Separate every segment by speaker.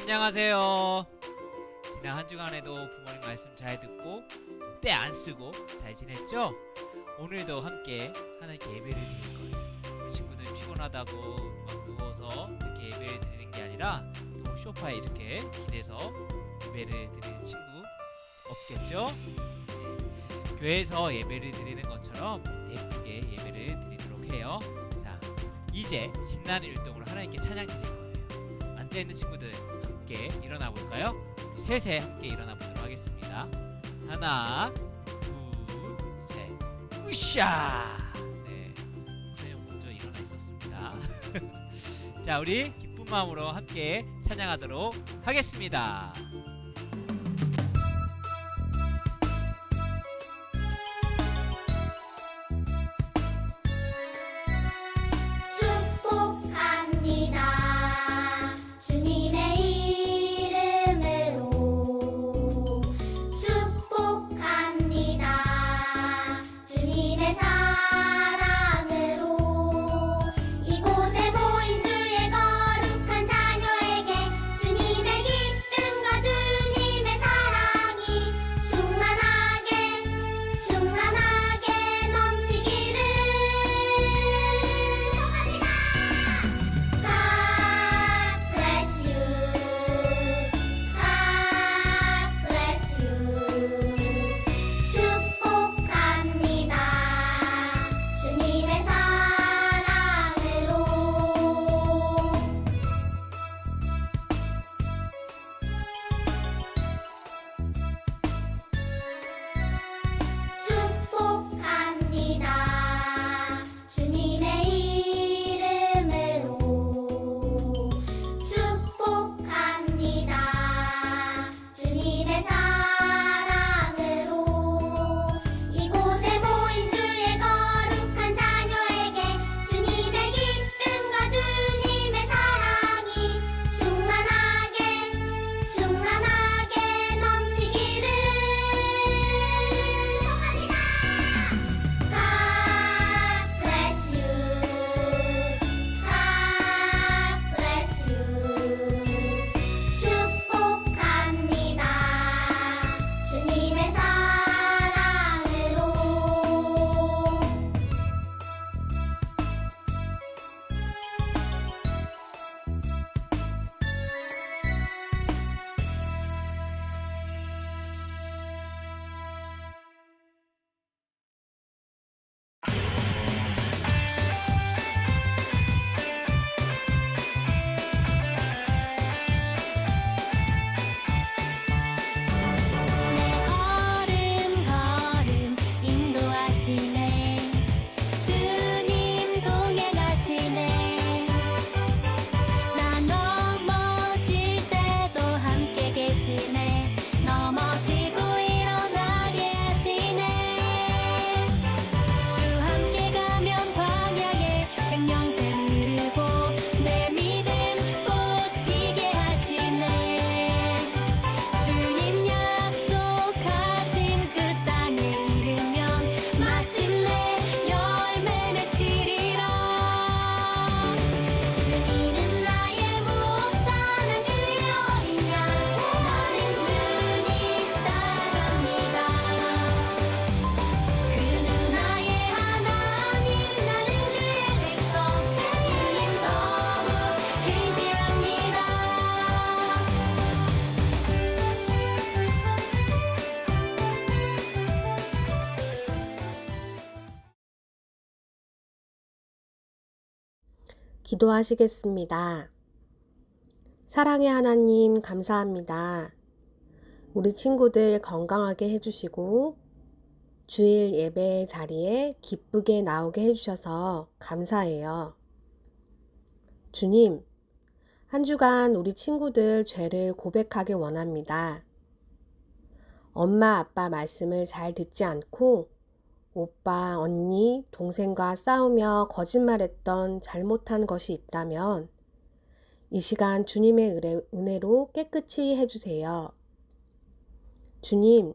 Speaker 1: 안녕하세요. 지난 한 주간에도 부모님 말씀 잘 듣고 때 안 쓰고 잘 지냈죠? 오늘도 함께 하나님께 예배를 드릴 거예요. 우리 친구들 피곤하다고 막 누워서 이렇게 예배를 드리는 게 아니라 또 소파에 이렇게 기대서 예배를 드리는 친구 없겠죠? 네. 교회에서 예배를 드리는 것처럼 예쁘게 예배를 드리도록 해요. 자, 이제 신나는 율동으로 하나님께 찬양 드릴 거예요. 앉아 있는 친구들 함께 일어나 볼까요? 셋에 함께 일어나 보도록 하겠습니다. 하나, 둘, 셋, 으쌰. 네, 선생님 먼저 일어나 있었습니다. 자, 우리 기쁜 마음으로 함께 찬양하도록
Speaker 2: 하겠습니다.
Speaker 3: 기도하시겠습니다. 사랑의 하나님, 감사합니다. 우리 친구들 건강하게 해주시고, 주일 예배 자리에 기쁘게 나오게 해주셔서 감사해요. 주님, 한 주간 우리 친구들 죄를 고백하길 원합니다. 엄마, 아빠 말씀을 잘 듣지 않고 오빠, 언니, 동생과 싸우며 거짓말했던 잘못한 것이 있다면 이 시간 주님의 은혜- 은혜로 깨끗이 해주세요. 주님,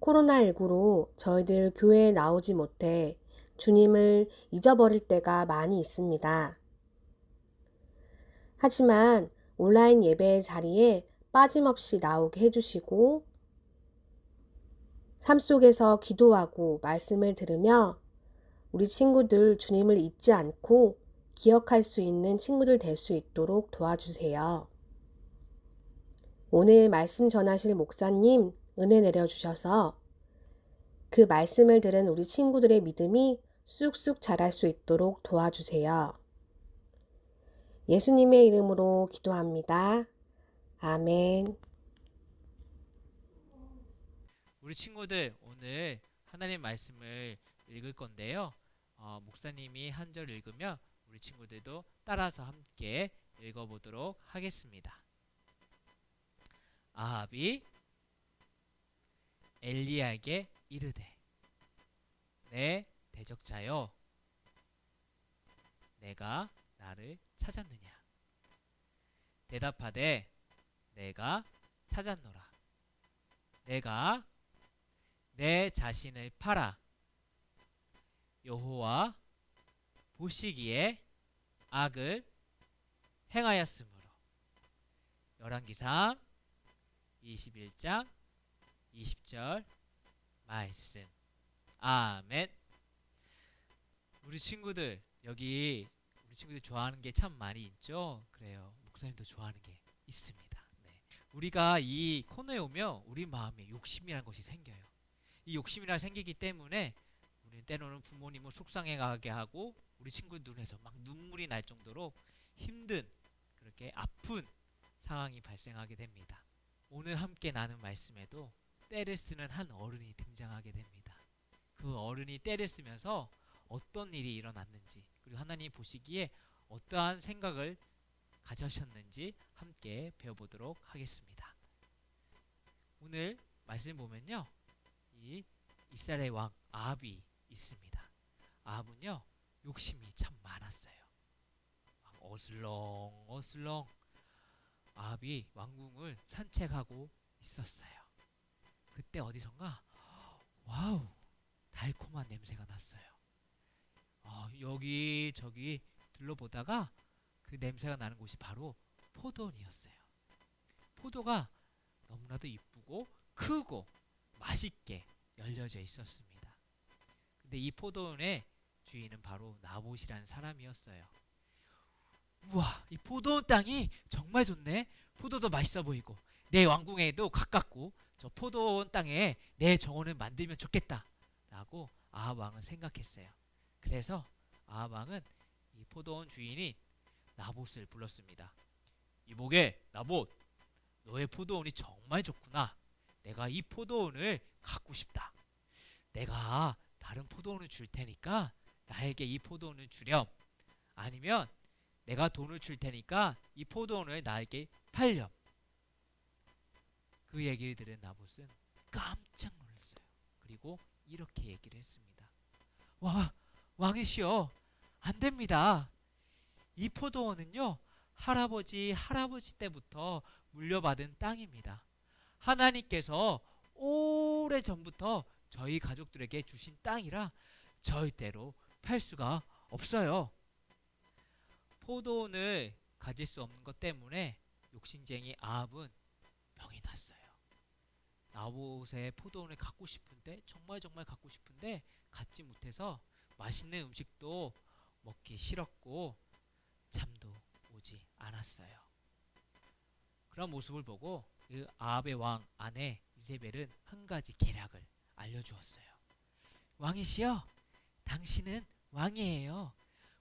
Speaker 3: 코로나19로 저희들 교회에 나오지 못해 주님을 잊어버릴 때가 많이 있습니다. 하지만 온라인 예배 자리에 빠짐없이 나오게 해주시고, 삶 속에서 기도하고 말씀을 들으며 우리 친구들 주님을 잊지 않고 기억할 수 있는 친구들 될 수 있도록 도와주세요. 오늘 말씀 전하실 목사님 은혜 내려주셔서 그 말씀을 들은 우리 친구들의 믿음이 쑥쑥 자랄 수 있도록 도와주세요. 예수님의 이름으로 기도합니다. 아멘.
Speaker 1: 우리 친구들 오늘 하나님 말씀을 읽을 건데요. 어, 목사님이 한 절 읽으면 우리 친구들도 따라서 함께 읽어보도록 하겠습니다. 아합이 엘리야에게 이르되 내 대적자여 내가 나를 찾았느냐 대답하되 내가 찾았노라 내가 내 자신을 팔아. 여호와 보시기에 악을 행하였으므로. 열왕기상 21장 20절 말씀. 아멘. 우리 친구들 여기 우리 친구들 좋아하는 게 참 많이 있죠? 그래요. 목사님도 좋아하는 게 있습니다. 네. 우리가 이 코너에 오면 우리 마음에 욕심이라는 것이 생겨요 이 욕심이라 생기기 때문에 우리는 때로는 부모님을 속상해 가게 하고 우리 친구 눈에서 막 눈물이 날 정도로 힘든 그렇게 아픈 상황이 발생하게 됩니다. 오늘 함께 나눈 말씀에도 때를 쓰는 한 어른이 등장하게 됩니다. 그 어른이 때를 쓰면서 어떤 일이 일어났는지 그리고 하나님 보시기에 어떠한 생각을 가져셨는지 함께 배워보도록 하겠습니다. 오늘 말씀 보면요. 이 이스라엘 왕 아합이 있습니다. 아합은요 욕심이 참 많았어요. 막 어슬렁 어슬렁 아합이 왕궁을 산책하고 있었어요. 그때 어디선가 와우 달콤한 냄새가 났어요. 어, 여기 저기 둘러보다가 그 냄새가 나는 곳이 바로 포도원이었어요. 포도가 너무나도 이쁘고 크고 맛있게 열려져 있었습니다. 근데 이 포도원의 주인은 바로 나봇이라는 사람이었어요. 우와, 이 포도원 땅이 정말 좋네. 포도도 맛있어 보이고 내 왕궁에도 가깝고 저 포도원 땅에 내 정원을 만들면 좋겠다라고 아합 왕은 생각했어요. 그래서 아합 왕은 이 포도원 주인이 나봇을 불렀습니다. 이보게 나봇, 너의 포도원이 정말 좋구나. 내가 이 포도원을 갖고 싶다. 내가 다른 포도원을 줄 테니까 나에게 이 포도원을 주렴. 아니면 내가 돈을 줄 테니까 이 포도원을 나에게 팔렴. 그 얘기를 들은 나봇은 깜짝 놀랐어요. 그리고 이렇게 얘기를 했습니다. 와, 왕이시여, 안 됩니다. 이 포도원은요, 할아버지, 할아버지 때부터 물려받은 땅입니다. 하나님께서 오래 전부터 저희 가족들에게 주신 땅이라 절대로 팔 수가 없어요. 포도원을 가질 수 없는 것 때문에 욕심쟁이 아합은 병이 났어요. 나봇의 포도원을 갖고 싶은데 정말 정말 갖고 싶은데 갖지 못해서 맛있는 음식도 먹기 싫었고 잠도 오지 않았어요. 그런 모습을 보고 그 아합의 왕 아내 이세벨은 한 가지 계략을 알려주었어요. 왕이시여, 당신은 왕이에요.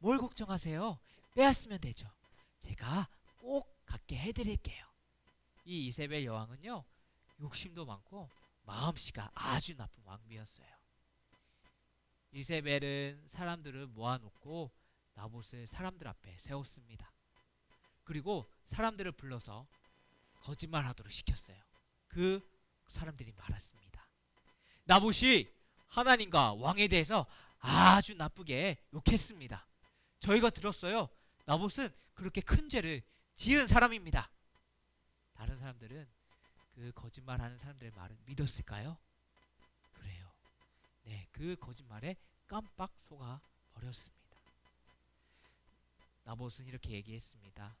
Speaker 1: 뭘 걱정하세요? 빼앗으면 되죠. 제가 꼭 갖게 해드릴게요. 이 이세벨 여왕은요, 욕심도 많고 마음씨가 아주 나쁜 왕비였어요. 이세벨은 사람들을 모아놓고 나봇을 사람들 앞에 세웠습니다. 그리고 사람들을 불러서 거짓말하도록 시켰어요. 그 사람들이 말했습니다. 나봇이 하나님과 왕에 대해서 아주 나쁘게 욕했습니다. 저희가 들었어요. 나봇은 그렇게 큰 죄를 지은 사람입니다. 다른 사람들은 그 거짓말하는 사람들의 말을 믿었을까요? 그래요. 네, 그 거짓말에 깜빡 속아 버렸습니다. 나봇은 이렇게 얘기했습니다.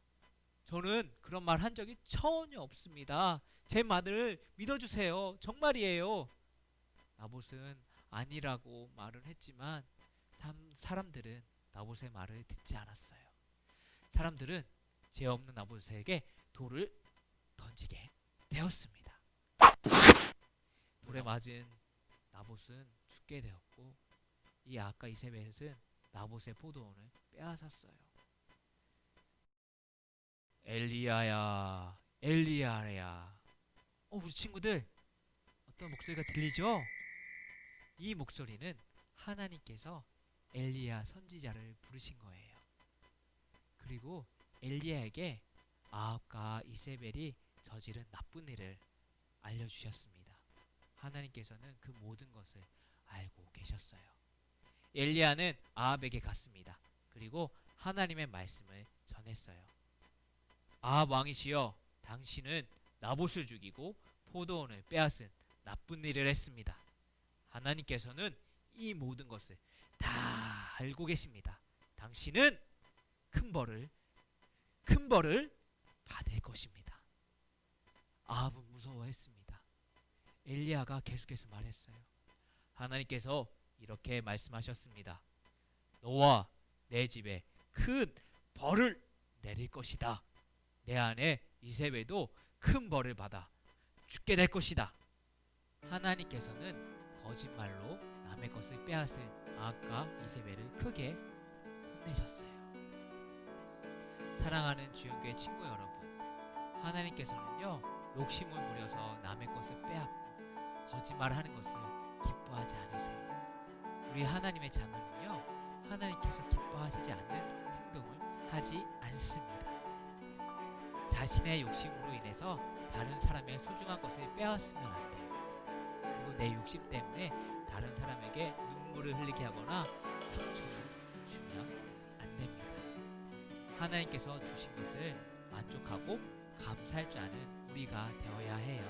Speaker 1: 저는 그런 말 한 적이 전혀 없습니다. 제 말을 믿어주세요. 정말이에요. 나봇은 아니라고 말을 했지만 삼- 사람들은 나봇의 말을 듣지 않았어요. 사람들은 죄 없는 나봇에게 돌을 던지게 되었습니다. 돌에 맞은 나봇은 죽게 되었고 이 아까 이세벨은 나봇의 포도원을 빼앗았어요. 엘리야야, 엘리야야. 어, 우리 친구들 어떤 목소리가 들리죠? 이 목소리는 하나님께서 엘리야 선지자를 부르신 거예요. 그리고 엘리야에게 아합과 이세벨이 저지른 나쁜 일을 알려주셨습니다. 하나님께서는 그 모든 것을 알고 계셨어요. 엘리야는 아합에게 갔습니다. 그리고 하나님의 말씀을 전했어요. 아합 왕이시여, 당신은 나봇을 죽이고 포도원을 빼앗은 나쁜 일을 했습니다. 하나님께서는 이 모든 것을 다 알고 계십니다. 당신은 큰 벌을 큰 벌을 받을 것입니다. 아합은 무서워했습니다. 엘리야가 계속해서 말했어요. 하나님께서 이렇게 말씀하셨습니다. 너와 내 집에 큰 벌을 내릴 것이다. 내 안에 이세벨도 큰 벌을 받아 죽게 될 것이다. 하나님께서는 거짓말로 남의 것을 빼앗은 아합과 이세벨을 크게 혼내셨어요. 사랑하는 주연교회 친구 여러분, 하나님께서는요 욕심을 부려서 남의 것을 빼앗고 거짓말하는 것을 기뻐하지 않으세요. 우리 하나님의 자녀는요 하나님께서 기뻐하시지 않는 행동을 하지 않습니다. 자신의 욕심으로 인해서 다른 사람의 소중한 것을 빼앗으면 안 돼요. 그리고 내 욕심 때문에 다른 사람에게 눈물을 흘리게 하거나 상처를 주면 안 됩니다. 하나님께서 주신 것을 만족하고 감사할 줄 아는 우리가 되어야 해요.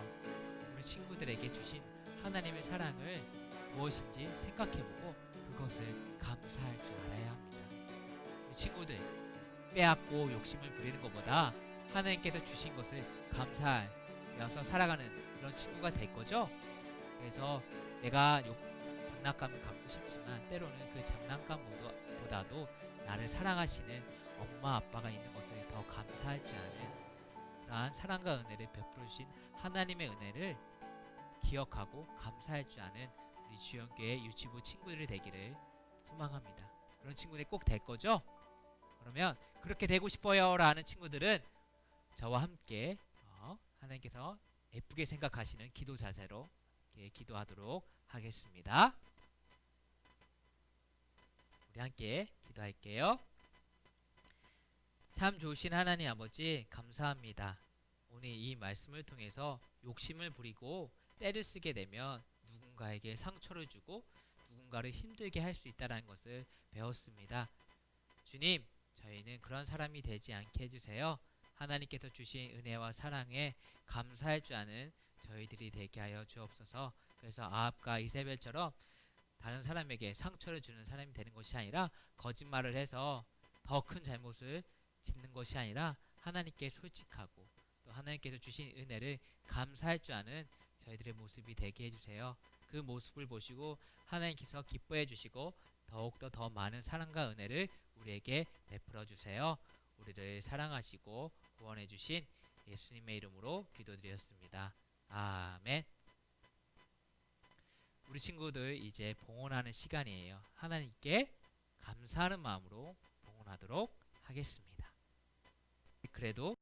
Speaker 1: 우리 친구들에게 주신 하나님의 사랑을 무엇인지 생각해보고 그것을 감사할 줄 알아야 합니다. 우리 친구들 빼앗고 욕심을 부리는 것보다 하나님께서 주신 것을 감사하면서 살아가는 그런 친구가 될 거죠. 그래서 내가 욕, 장난감을 갖고 싶지만 때로는 그 장난감보다도 나를 사랑하시는 엄마 아빠가 있는 것을 더 감사할 줄 아는 그러한 사랑과 은혜를 베풀어 주신 하나님의 은혜를 기억하고 감사할 줄 아는 우리 주연교회 유치부 친구들이 되기를 소망합니다. 그런 친구들이 꼭 될 거죠? 그러면 그렇게 되고 싶어요라는 친구들은 저와 함께 어, 하나님께서 예쁘게 생각하시는 기도 자세로 기도하도록 하겠습니다. 우리 함께 기도할게요. 참 좋으신 하나님 아버지 감사합니다. 오늘 이 말씀을 통해서 욕심을 부리고 때를 쓰게 되면 누군가에게 상처를 주고 누군가를 힘들게 할 수 있다는 것을 배웠습니다. 주님, 저희는 그런 사람이 되지 않게 해주세요. 하나님께서 주신 은혜와 사랑에 감사할 줄 아는 저희들이 되게 하여 주옵소서. 그래서 아합과 이세벨처럼 다른 사람에게 상처를 주는 사람이 되는 것이 아니라 거짓말을 해서 더 큰 잘못을 짓는 것이 아니라 하나님께 솔직하고 또 하나님께서 주신 은혜를 감사할 줄 아는 저희들의 모습이 되게 해주세요. 그 모습을 보시고 하나님께서 기뻐해 주시고 더욱더 더 많은 사랑과 은혜를 우리에게 베풀어 주세요. 우리를 사랑하시고 구원해 주신 예수님의 이름으로 기도드렸습니다. 아멘. 우리 친구들 이제 봉헌하는 시간이에요. 하나님께 감사하는 마음으로 봉헌하도록 하겠습니다. 그래도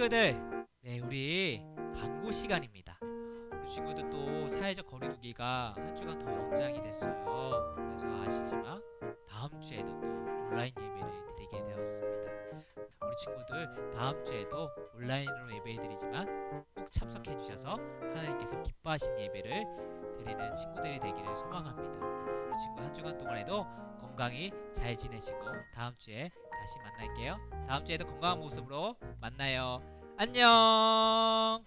Speaker 2: 친구들, 네, 우리 광고 시간입니다. 우리 친구들 또 사회적 거리두기가 한 주간 더 연장이 됐어요. 그래서 아시지만 다음 주에도 또 온라인 예배를 드리게 되었습니다. 우리 친구들 다음 주에도 온라인으로 예배드리지만 꼭 참석해 주셔서 하나님께서 기뻐하신 예배를 드리는 친구들이 되기를 소망합니다. 우리 친구 한 주간 동안에도 건강히 잘 지내시고 다음 주에 다시 만날게요. 다음 주에도 건강한 모습으로 만나요. 안녕.